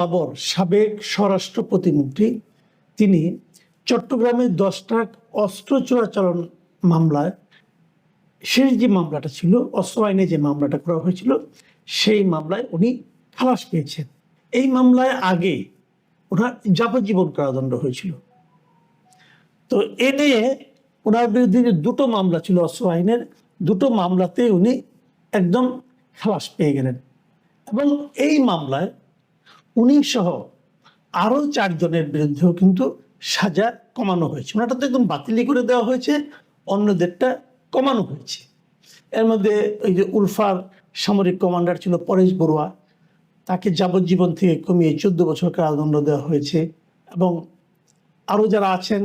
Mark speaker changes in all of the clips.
Speaker 1: বাবর সাবেক স্বরাষ্ট্র প্রতিমন্ত্রী, তিনি চট্টগ্রামে দশ ট্রাক অস্ত্র চোরাচালান মামলায়, শেষ যে মামলাটা ছিল, অস্ত্র আইনে যে মামলাটা করা হয়েছিল, সেই মামলায় উনি খালাস পেয়েছেন। এই মামলায় আগে ওনার যাবজ্জীবন কারাদণ্ড হয়েছিল। তো এ নিয়ে ওনার বিরুদ্ধে যে দুটো মামলা ছিল অস্ত্র আইনের, দুটো মামলাতে উনি একদম খালাস পেয়ে গেলেন। এবং এই মামলায় উনি সহ আরও চারজনের বিরুদ্ধেও কিন্তু সাজা কমানো হয়েছে। ওনাটা তো একদম বাতিলি করে দেওয়া হয়েছে, অন্যদেরটা কমানো হয়েছে। এর মধ্যে ওই যে উলফার সামরিক কমান্ডার ছিল পরেশ বড়ুয়া, তাকে যাবজ্জীবন থেকে কমিয়ে চোদ্দ বছর কারাদণ্ড দেওয়া হয়েছে এবং আরও যারা আছেন,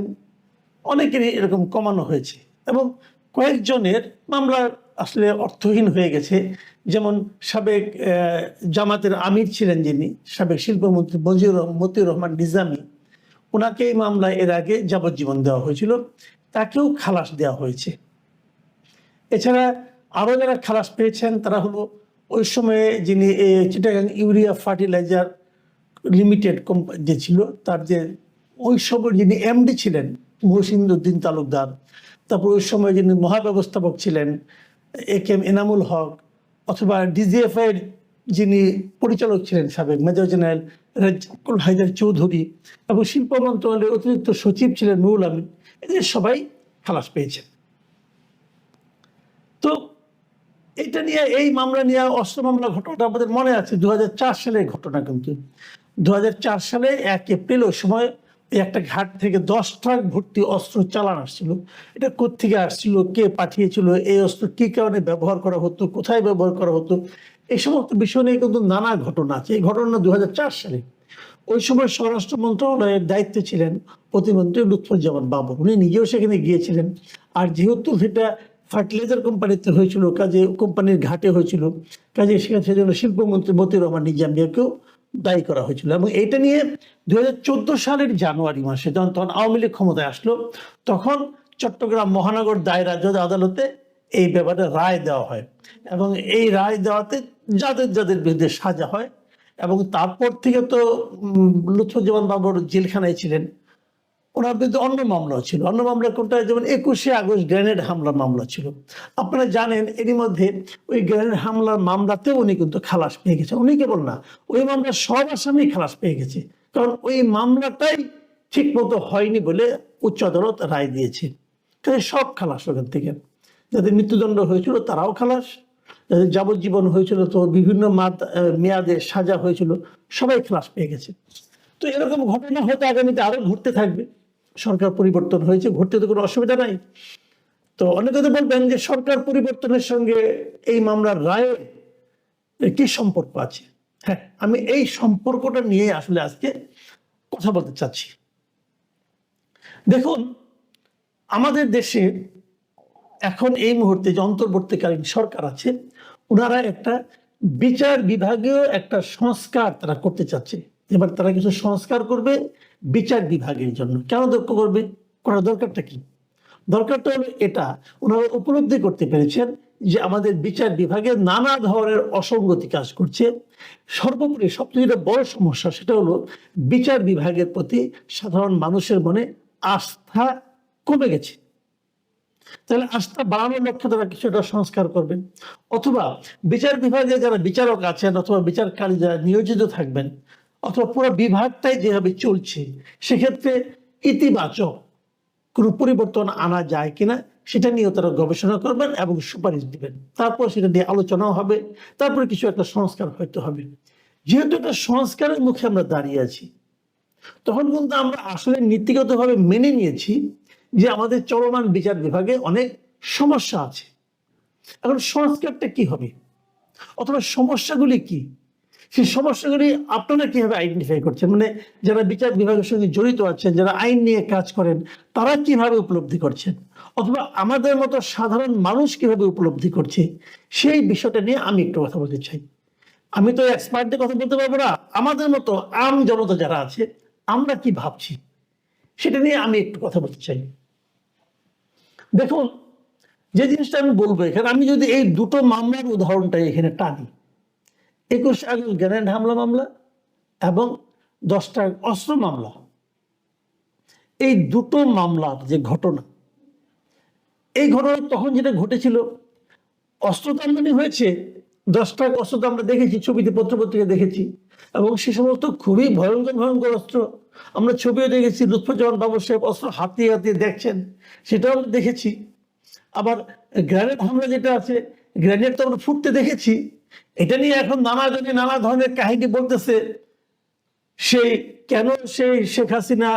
Speaker 1: অনেকেরই এরকম কমানো হয়েছে এবং কয়েকজনের মামলা আসলে অর্থহীন হয়ে গেছে। যেমন সাবেক জামাতের আমির ছিলেন যিনি, সাবেক শিল্পমন্ত্রী মজিউর মতিউর রহমান নিজামী ওনাকে এই মামলায় এর আগে যাবজ্জীবন দেওয়া হয়েছিল। তাকেও খালাস দেওয়া হয়েছে। এছাড়া আরও যারা খালাস পেয়েছেন, তারা হলো ওই সময়ে যিনি Chittagong urea fertilizer limited company যে ছিল, তার যে ওই সময় যিনি এমডি ছিলেন মহসিন্দুদ্দিন তালুকদার, তারপর ওই সময় যিনি মহাব্যবস্থাপক ছিলেন এ কে এম এনামুল হক অথবা ডিজিএফআই এর যিনি পরিচালক ছিলেন সাবেক মেজর জেনারেল রাজ্জাকুল হায়দার চৌধুরী এবং শিল্প মন্ত্রণালয়ের অতিরিক্ত সচিব ছিলেন নুরুল আমিন, এদের সবাই খালাস পেয়েছেন। তো এটা নিয়ে, এই মামলা নিয়ে, অস্ত্র মামলা ঘটনাটা আমাদের মনে আছে দু সালের ঘটনা কিন্তু। দু হাজার চার সালে এক এপ্রিল ওই সময় একটা ঘাট থেকে দশ ট্রাক ভর্তি অস্ত্র চালান আসছিল। এটা কোত্থেকে আসছিল? কে পাঠিয়েছিল? এই অস্ত্র কী কারণে ব্যবহার করা হতো? কোথায় ব্যবহার করা হতো? এই সমস্ত বিষয় নিয়ে কিন্তু নানা ঘটনা আছে। এই ঘটনা দু হাজার চার সালে ওই সময় স্বরাষ্ট্র মন্ত্রণালয়ের দায়িত্বে ছিলেন প্রতিমন্ত্রী লুৎফুজ্জামান বাবু। উনি নিজেও সেখানে গিয়েছিলেন। আর যেহেতু সেটা ফার্টিলাইজার কোম্পানিতে হয়েছিল, কাজে কোম্পানির ঘাটে হয়েছিল, কাজে সেখানে সেজন্য শিল্পমন্ত্রী মতিউর রহমান নিজামিয়াকেও দায়ী করা হয়েছিল এবং এটা নিয়ে দু হাজার চোদ্দ সালের জানুয়ারি মাসে যখন তখন আওয়ামী লীগ ক্ষমতায় আসলো, তখন চট্টগ্রাম মহানগর দায়রা জজ আদালতে এই ব্যাপারে রায় দেওয়া হয় এবং এই রায় দেওয়াতে যাদের যাদের বিরুদ্ধে সাজা হয় এবং তারপর থেকে তো লুৎফুজ্জামান বাবুর জেলখানায় ছিলেন। ওনার বিরুদ্ধে অন্য মামলা ছিল। অন্য মামলা কোনটা? যেমন একুশে আগস্ট গ্রেনেড হামলার মামলা ছিল। আপনারা জানেন, এরই মধ্যে ওই গ্রেনেড হামলার মামলাতেও উনি কিন্তু খালাস পেয়ে গেছে। উনি কেবল না, ওই মামলার সব আসামি খালাস পেয়ে গেছে। কারণ ওই মামলাটাই ঠিক মতো হয়নি বলে উচ্চ আদালত রায় দিয়েছে। কাজে সব খালাস ওখান থেকে। যাদের মৃত্যুদণ্ড হয়েছিল তারাও খালাস। যাদের যাবজ্জীবন হয়েছিল তো বিভিন্ন মেয়াদে সাজা হয়েছিল, সবাই খালাস পেয়ে গেছে। তো এরকম ঘটনা হয়তো আগামীতে আরও ঘটতে থাকবে। সরকার পরিবর্তন হয়েছে ঘটতে তো কোনো অসুবিধা নাই। তো অনেকে তো বলবেন যে সরকার পরিবর্তনের সঙ্গে এই মামলার রায়ের কি সম্পর্ক আছে? হ্যাঁ আমি এই সম্পর্কটা নিয়ে আসলে আজকে কথা বলতে চাচ্ছি। দেখুন, আমাদের দেশে এখন এই মুহূর্তে যে অন্তর্বর্তীকালীন সরকার আছে, ওনারা একটা বিচার বিভাগীয় একটা সংস্কার তারা করতে চাচ্ছে। এবার তারা কিছু সংস্কার করবে বিচার বিভাগের জন্য। কেন দক্ষ করবে? করার দরকারটা কি? দরকারটা হলো এটা। ওনারা উপলব্ধি করতে পেরেছেন যে আমাদের বিচার বিভাগে নানা ধরনের অসঙ্গতি কাজ করছে। সর্বোপরি সবচেয়ে যেটা বড় সমস্যা সেটা হলো বিচার বিভাগের প্রতি সাধারণ মানুষের মনে আস্থা কমে গেছে। তাহলে আস্থা বাড়ানোর লক্ষ্যে তারা কিছুটা সংস্কার করবেন। অথবা বিচার বিভাগে যারা বিচারক আছেন অথবা বিচারকারী যারা নিয়োজিত থাকবেন অথবা পুরো বিভাগটাই যেভাবে চলছে, সেক্ষেত্রে ইতিবাচক কোনো পরিবর্তন আনা যায় কিনা, সেটা নিয়েও তারা গবেষণা করবেন এবং সুপারিশ দিবেন। তারপর সেটা নিয়ে আলোচনাও হবে, তারপরে কিছু একটা সংস্কার হয়তো হবে। যেহেতু একটা সংস্কারের মুখে আমরা দাঁড়িয়ে আছি, তখন কিন্তু আমরা আসলে নীতিগতভাবে মেনে নিয়েছি যে আমাদের চলমান বিচার বিভাগে অনেক সমস্যা আছে। এখন সংস্কারটা কি হবে? অথবা সমস্যাগুলি কি? সেই সমস্যাগুলি আপনারা কীভাবে আইডেন্টিফাই করছেন? মানে যারা বিচার বিভাগের সঙ্গে জড়িত আছেন, যারা আইন নিয়ে কাজ করেন, তারা কীভাবে উপলব্ধি করছেন? অথবা আমাদের মতো সাধারণ মানুষ কীভাবে উপলব্ধি করছে? সেই বিষয়টা নিয়ে আমি একটু কথা বলতে চাই। আমি তো এক্সপার্টদের কথা বলতে পারব না। আমাদের মতো আম জনতা যারা আছে, আমরা কি ভাবছি? সেটা নিয়ে আমি একটু কথা বলতে চাই। দেখুন, যে জিনিসটা আমি বলব এখানে, আমি যদি এই দুটো মামলার উদাহরণটা এখানে টানি একুশ আগস্ট গ্রেনেড হামলা মামলা এবং দশটা অস্ত্র মামলা। এই দুটো মামলার যে ঘটনা, এই ঘটনা তখন যেটা ঘটেছিল, অস্ত্র আমদানি হয়েছে, দশটা অস্ত্র তো আমরা দেখেছি, ছবিতে পত্রপত্রিকা দেখেছি, এবং সে সমস্ত খুবই ভয়ঙ্কর ভয়ঙ্কর অস্ত্র। আমরা ছবিও দেখেছি, লুৎফুজ্জামান বাবু সাহেব অস্ত্র হাতিয়ে হাতিয়ে দেখছেন, সেটাও দেখেছি। আবার গ্রেনেড হামলা যেটা আছে, গ্রেনেড তো আমরা ফুটতে দেখেছি। এটা নিয়ে এখন নানা জনে নানা ধরনের কাহিনী বলতেছে, সেই কেন সেই শেখ হাসিনা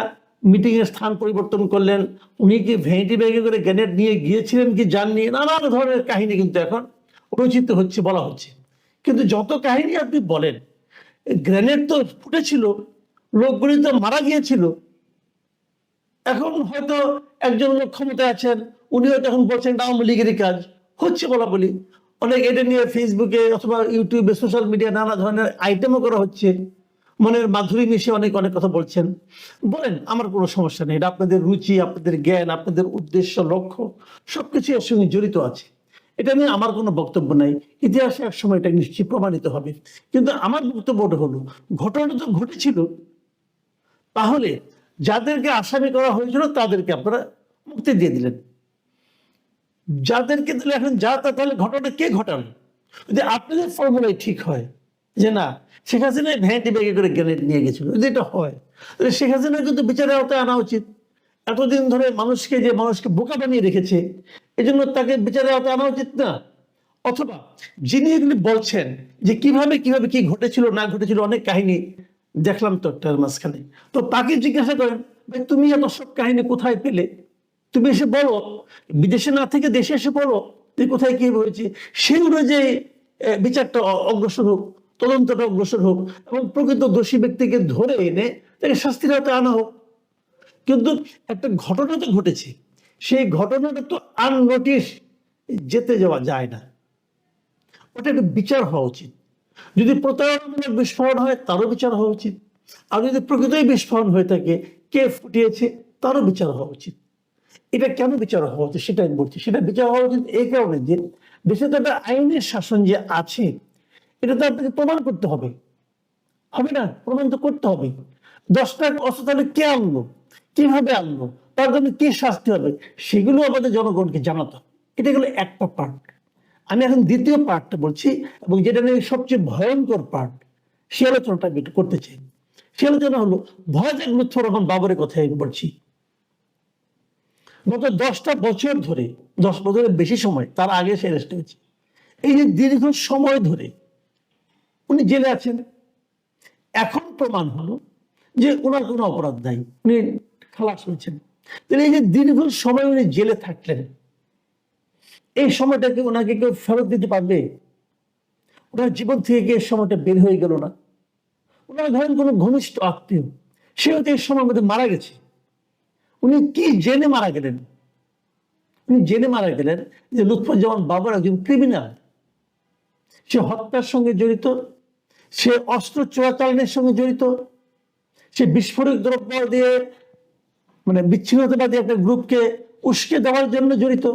Speaker 1: মিটিং এর স্থান পরিবর্তন করলেন? উনি কি ভেঁটি ব্যাগে করে গ্রেনেড নিয়ে গিয়েছিলেন কি যাননি নানান ধরনের কাহিনী কিন্তু এখন রচিত হচ্ছে, বলা হচ্ছে। কিন্তু যত কাহিনী আপনি বলেন, গ্রেনেড তো ফুটেছিল, লোকগুলি তো মারা গিয়েছিল। এখন হয়তো একজন লোক ক্ষমতায় আছেন উনি হয়তো এখন বলছেন আওয়ামী লীগেরই কাজ। হচ্ছে বলা বলি। অনেক এটা নিয়ে ফেসবুকে অথবা ইউটিউবে সোশ্যাল মিডিয়া নানা ধরনের আইটেমও করা হচ্ছে। মনের মাধুরী মিশে অনেক অনেক কথা বলছেন। বলেন, আমার কোনো সমস্যা নেই। এটা আপনাদের রুচি, আপনাদের জ্ঞান, আপনাদের উদ্দেশ্য, লক্ষ্য সবকিছু এর সঙ্গে জড়িত আছে। এটা নিয়ে আমার কোনো বক্তব্য নাই। ইতিহাসে এক সময় এটা নিশ্চয়ই প্রমাণিত হবে। কিন্তু আমার বক্তব্যটা হলো, ঘটনা তো ঘটেছিল। তাহলে যাদেরকে আসামি করা হয়েছিল তাদেরকে আপনারা মুক্তি দিয়ে দিলেন। যাদেরকে দিলে এখন যা তা, তাহলে ঘটনা কে ঘটাল যদি আপনাদের ফর্মুলাই ঠিক হয় যে না, শেখ হাসিনা ভ্যানটি ব্যাগে করে গ্রেনেড নিয়ে গেছিল, যদি এটা হয়, তাহলে শেখ হাসিনা কিন্তু বিচারের আওতায় আনা উচিত। এতদিন ধরে মানুষকে যে মানুষকে বোকা বানিয়ে রেখেছে এই জন্য তাকে বিচারের আওতায় আনা উচিত না। অথবা যিনি এগুলি বলছেন যে কীভাবে কীভাবে, কি ঘটেছিল, না ঘটেছিল অনেক কাহিনী দেখলাম তো একটার মাঝখানে। তো তাকে জিজ্ঞাসা করেন, ভাই, তুমি এত সব কাহিনী কোথায় পেলে? তুমি এসে বলো। বিদেশে না থেকে দেশে এসে বলো। তুই কোথায় কি হয়েছে সেই অনুযায়ী বিচারটা অগ্রসর হোক, তদন্তটা অগ্রসর হোক এবং প্রকৃত দোষী ব্যক্তিকে ধরে এনে তাকে শাস্তির হাতে আনা হোক। কিন্তু একটা ঘটনা তো ঘটেছে। সেই ঘটনাটা তো আননোটিস যেতে যাওয়া যায় না। ওটা একটা বিচার হওয়া উচিত। যদি প্রতারণামূলক বিস্ফোরণ হয়, তারও বিচার হওয়া উচিত। আর যদি প্রকৃতই বিস্ফোরণ হয়ে থাকে, কে ফুটিয়েছে, তারও বিচার হওয়া উচিত। এটা কেন বিচার হওয়া উচিত, সেটা আমি বলছি। সেটা বিচার হওয়া উচিত এই কারণে যে দেশে তো একটা আইনের শাসন যে আছে, এটা তো আপনাকে প্রমাণ করতে হবে। হবে না? প্রমাণ তো করতে হবে। দশটা অস্ত্র তাহলে কে আনলো? কীভাবে আনলো? তার জন্য কি শাস্তি হবে? সেগুলো আমাদের জনগণকে জানাতে এটা গেলো একটা পার্ট আমি এখন দ্বিতীয় পার্টটা বলছি, এবং যেটা নিয়ে সবচেয়ে ভয়ঙ্কর পার্ট সে আলোচনাটা আমি একটু করতে চাই। সে আলোচনা হলো ভয়ানক লুৎফর রহমান বাবরের কথা আমি বলছি। গত দশটা বছর ধরে, দশ বছরের বেশি সময়, তার আগে সে অ্যারেস্ট হয়েছে। এই যে দীর্ঘ সময় ধরে, উনি জেলে আছেন। এখন প্রমাণ হলো যে ওনার কোনো অপরাধ নাই, উনি খালাস হয়েছেন। তাহলে এই যে দীর্ঘ সময় উনি জেলে থাকলেন এই সময়টাকে ওনাকে কেউ ফেরত দিতে পারবে? ওনার জীবন থেকে গিয়ে সময়টা বের হয়ে গেল না? ওনার ধরেন কোনো ঘনিষ্ঠ আত্মীয়, সে হয়তো এই সময়ের মধ্যে মারা গেছে। উনি কি জেনে মারা গেলেন? উনি জেনে মারা গেলেন যে লুৎফুজ্জামান বাবার একজন ক্রিমিনাল সে হত্যার সঙ্গে জড়িত, সে অস্ত্র চোরাচালানের সঙ্গে জড়িত, সে বিস্ফোরক দ্রব্য দিয়ে মানে বিচ্ছিন্নতাবাদী একটা গ্রুপকে উস্কে দেওয়ার জন্য জড়িত।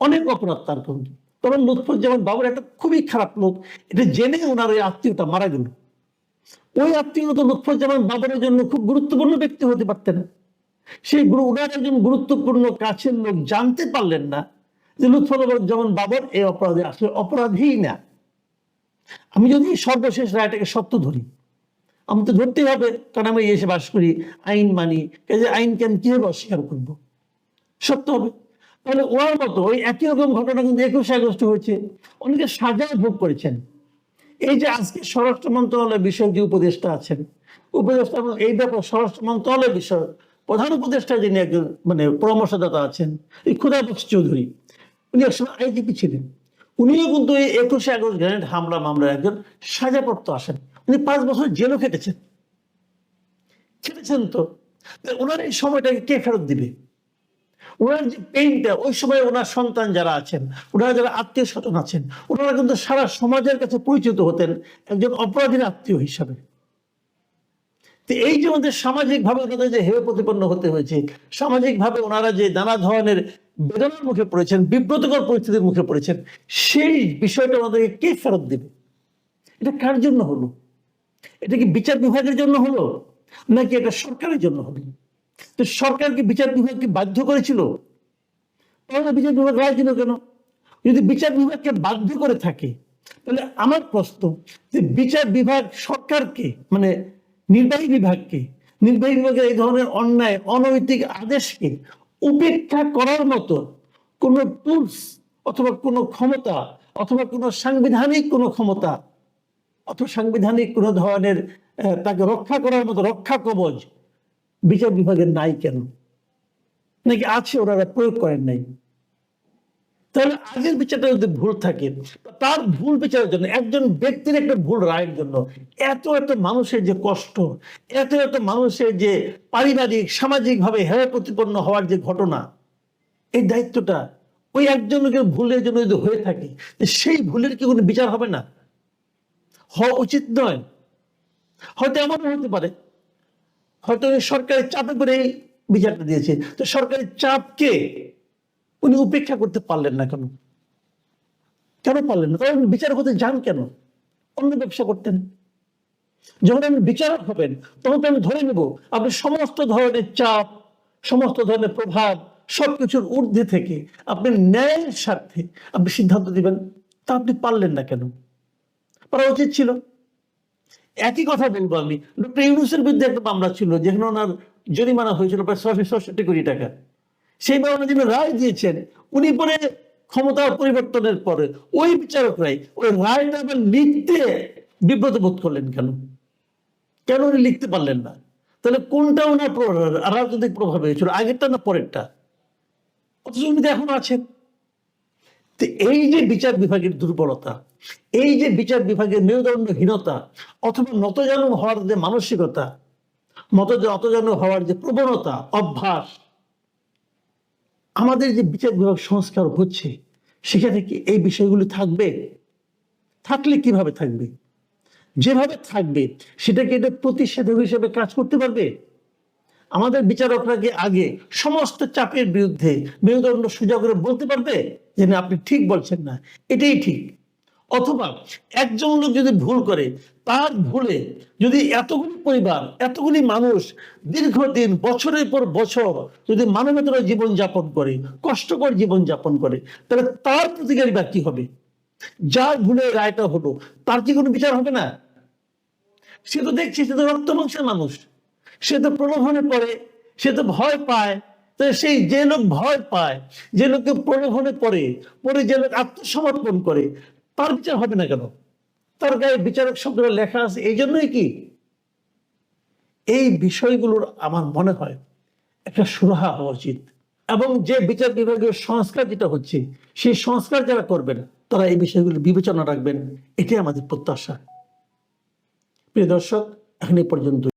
Speaker 1: অনেক অপরাধ তার কিন্তু তখন লুৎফুজ্জামান বাবুর একটা খুবই খারাপ লোক, এটা জেনে ওনার ওই আত্মীয়টা মারা গেল। ওই আত্মীয় তো লুৎফুজ্জামান বাবরের জন্য খুব গুরুত্বপূর্ণ ব্যক্তি হতে পারতেন সেই ওনার একজন গুরুত্বপূর্ণ কাছের লোক জানতে পারলেন না যে লুৎফুজ্জামান বাবর এই অপরাধে আসলে অপরাধী না। আমি যদি সর্বশেষ রায়টাকে সত্য ধরি, আমি তো ধরতেই হবে, কারণ আমি এসে বাস করি, আইন মানি, কাজে আইনকে আমি কীভাবে অস্বীকার করব? সত্য হবে। তাহলে ওর মতো ওই একই রকম ঘটনা কিন্তু একুশে আগস্ট হয়েছে। অনেকে সাজা ভোগ করেছেন। এই যে আজকে স্বরাষ্ট্র মন্ত্রণালয়ের বিষয়ক যে উপদেষ্টা আছেন, উপদেষ্টা এই ব্যাপার স্বরাষ্ট্র মন্ত্রণালয়ের বিষয়, প্রধান উপদেষ্টা যিনি একজন মানে পরামর্শদাতা আছেন, এই ক্ষুদাবক্স চৌধুরী, উনি একসময় আইজিপি ছিলেন। উনিও কিন্তু এই একুশে আগস্ট গ্রেনেড হামলা মামলার একজন সাজাপ্রাপ্ত আসেন উনি পাঁচ বছর জেলও কেটেছেন কেটেছেন তো ওনার এই সময়টাকে কে ফেরত দিবে? ওনার যে পেইনটা ওই সময় ওনার সন্তান যারা আছেন, ওনারা যারা আত্মীয় স্বজন আছেন, ওনারা কিন্তু সারা সমাজের কাছে পরিচিত হতেন একজন অপরাধীর আত্মীয় হিসাবে। তো এই যে আমাদের সামাজিকভাবে ওনাদের যে হেয় প্রতিপন্ন হতে হয়েছে, সামাজিকভাবে ওনারা যে নানা ধরনের বেদনার মুখে পড়েছেন, বিব্রতকর পরিস্থিতির মুখে পড়েছেন, সেই বিষয়টা ওনাদেরকে কে ফেরত দেবে? এটা কার জন্য হলো? এটা কি বিচার বিভাগের জন্য হলো? নাকি এটা সরকারের জন্য হবে? তো সরকারকে বিচার বিভাগকে বাধ্য করেছিল? তাহলে বিচার বিভাগ রায় দিল কেন? যদি বিচার বিভাগকে বাধ্য করে থাকে, তাহলে আমার প্রশ্ন যে বিচার বিভাগ সরকারকে মানে নির্বাহী বিভাগকে, নির্বাহী বিভাগের এই ধরনের অন্যায়, অনৈতিক আদেশকে উপেক্ষা করার মতো কোনো টুলস অথবা কোনো ক্ষমতা অথবা কোনো সাংবিধানিক কোনো ক্ষমতা অথবা সাংবিধানিক কোনো ধরনের তাকে রক্ষা করার মতো রক্ষা কবচ বিচার বিভাগের নাই কেন? নাকি আছে ওনারা প্রয়োগ করেন নাই? তাহলে আগের বিচারটা যদি ভুল থাকে, তার ভুল বিচারের জন্য, একজন ব্যক্তির একটা ভুল রায়ের জন্য, এত এত মানুষের যে কষ্ট, এত এত মানুষের যে পারিবারিক সামাজিক ভাবে হেয় প্রতিপন্ন হওয়ার যে ঘটনা, এই দায়িত্বটা ওই একজনের ভুলের জন্য যদি হয়ে থাকে সেই ভুলের কি কোনো বিচার হবে না? হওয়া উচিত নয়। হয়তো এমনও হতে পারে। হয়তো উনি সরকারের চাপে করে বিচারটা দিয়েছে। তো সরকারের চাপকে উনি উপেক্ষা করতে পারলেন না কেন? কেন পারলেন না? কারণ বিচারক হতে যান কেন? অন্য ব্যবসা করতেন। যখন আপনি বিচারক হবেন, তখন তো আমি ধরে নেব আপনি সমস্ত ধরনের চাপ, সমস্ত ধরনের প্রভাব, সবকিছুর ঊর্ধ্বে থেকে আপনি ন্যায়ের স্বার্থে আপনি সিদ্ধান্ত দিবেন। তা আপনি পারলেন না কেন? পারা উচিত ছিল। একই কথা বলব আমি। ডক্টর ইউনুসের বিরুদ্ধে একটা মামলা ছিল, যেখানে ওনার জরিমানা হয়েছিল প্রায় ছয়শো ছষট্টি কোটি টাকা। সেই মামলা যিনি রায় দিয়েছেন, উনি পরে ক্ষমতা পরিবর্তনের পরে ওই বিচারকরাই ওই রায়টা আবার লিখতে বিব্রত বোধ করলেন কেন? কেন উনি লিখতে পারলেন না? তাহলে কোনটা ওনার রাজনৈতিক প্রভাব হয়েছিল আগেরটা না পরেরটা? অথচ উনি তো এখন আছেন। এই যে বিচার বিভাগের দুর্বলতা এই যে বিচার বিভাগের মেরুদণ্ডহীনতা অথবা নতজানু হওয়ার যে মানসিকতা মত নতজানু হওয়ার যে প্রবণতা, অভ্যাস, আমাদের যে বিচার বিভাগ সংস্কার হচ্ছে, সেখানে কি এই বিষয়গুলি থাকবে? থাকলে কীভাবে থাকবে? যেভাবে থাকবে, সেটাকে এটা প্রতিষেধক হিসেবে কাজ করতে পারবে? আমাদের বিচারকরা কি আগে সমস্ত চাপের বিরুদ্ধে মেরুদণ্ড করে বলতে পারবে যে আপনি ঠিক বলছেন না? এটাই ঠিক। অথবা একজন লোক যদি ভুল করে, তার ভুলে যদি এতগুলি পরিবার, এতগুলি মানুষ দীর্ঘদিন, বছরের পর বছর যদি মানবেতর জীবন যাপন করে, কষ্টকর জীবন যাপন করে, তাহলে তার প্রতিকারী বা কি হবে? যার ভুলে রায়টা হলো, তার কি কোনো বিচার হবে না? সে তো দেখছি, সে তো রক্ত মাংসের মানুষ। সে তো প্রলোভনে পড়ে, সে তো ভয় পায়। তো সেই যে লোক ভয় পায়, যে লোককে প্রলোভনে পড়ে পরে যে লোক আত্মসমর্পণ করে তার বিচার হবে না কেন? তার গায়ে বিচারক শব্দটা লেখা আছে, এই জন্যই কি? এই বিষয়গুলোর আমার মনে হয় একটা সুরাহা হওয়া উচিত। এবং যে বিচার বিভাগীয় সংস্কার যেটা হচ্ছে, সেই সংস্কার যারা করবেন, তারা এই বিষয়গুলো বিবেচনা রাখবেন। এটাই আমাদের প্রত্যাশা। প্রিয় দর্শক, এখন এই পর্যন্ত